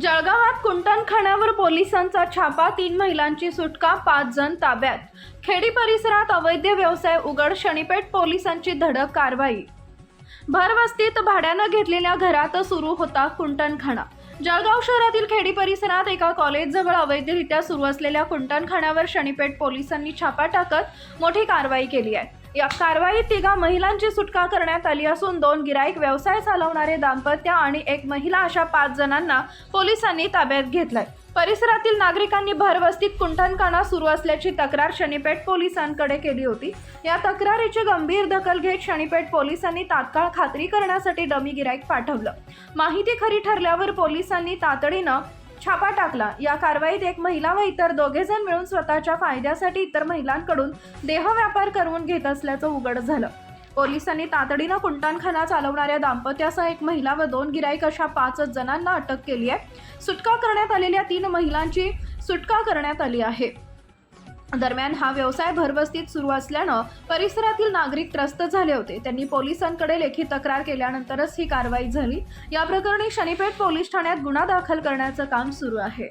जळगावात कुंटणखाण्यावर पोलिसांचा छापा तीन महिलांची सुटका पाच जण ताब्यात. खेडी परिसरात अवैध व्यवसाय उघड शनीपेठ पोलिसांची धडक कारवाई. भरवस्तीत भाड्यानं घेतलेल्या घरात सुरू होता कुंटणखाना जळगाव शहरातील खेडी परिसरात एका कॉलेजजवळ अवैधरित्या सुरू असलेल्या कुंटणखाण्यावर शनीपेठ पोलिसांनी छापा टाकत मोठी कारवाई केली आहे. या कारवाईत तिघा महिलांची सुटका करण्यात आली असून दोन गिराईक व्यवसाय चालवणारे दाम्पत्य आणि एक महिला अशा पाच जणांना पोलिसांनी ताब्यात घेतलंय. परिसरातील नागरिकांनी भरवस्तीत कुंटणखाना सुरू असल्याची तक्रार शनीपेठ पोलिसांकडे केली होती. या तक्रारीची गंभीर दखल घेत शनीपेठ पोलिसांनी तात्काळ खात्री करण्यासाठी डमी गिराईक पाठवलं. माहिती खरी ठरल्यावर पोलिसांनी तातडीनं छापा टाकला. या कारवाईत एक महिला व इतर दोघे जण मिळून स्वतःच्या फायद्यासाठी इतर महिलांकडून देह व्यापार करून घेत असल्याचं उघड झालं. पोलिसांनी तातडीनं कुंटाणखाना चालवणाऱ्या दाम्पत्यासह एक महिला व दोन गिराईक अशा पाचच जणांना अटक केली आहे. सुटका करण्यात आलेल्या तीन महिलांची सुटका करण्यात आली आहे. दरम्यान हा व्यवसाय भरवस्तीत सुरू असल्यानं परिसरातील नागरिक त्रस्त झाले होते. त्यांनी पोलिसांकडे लेखी तक्रार केल्यानंतरच ही कारवाई झाली. या प्रकरणी शनीपेठ पोलीस ठाण्यात गुन्हा दाखल करण्याचं काम सुरू आहे.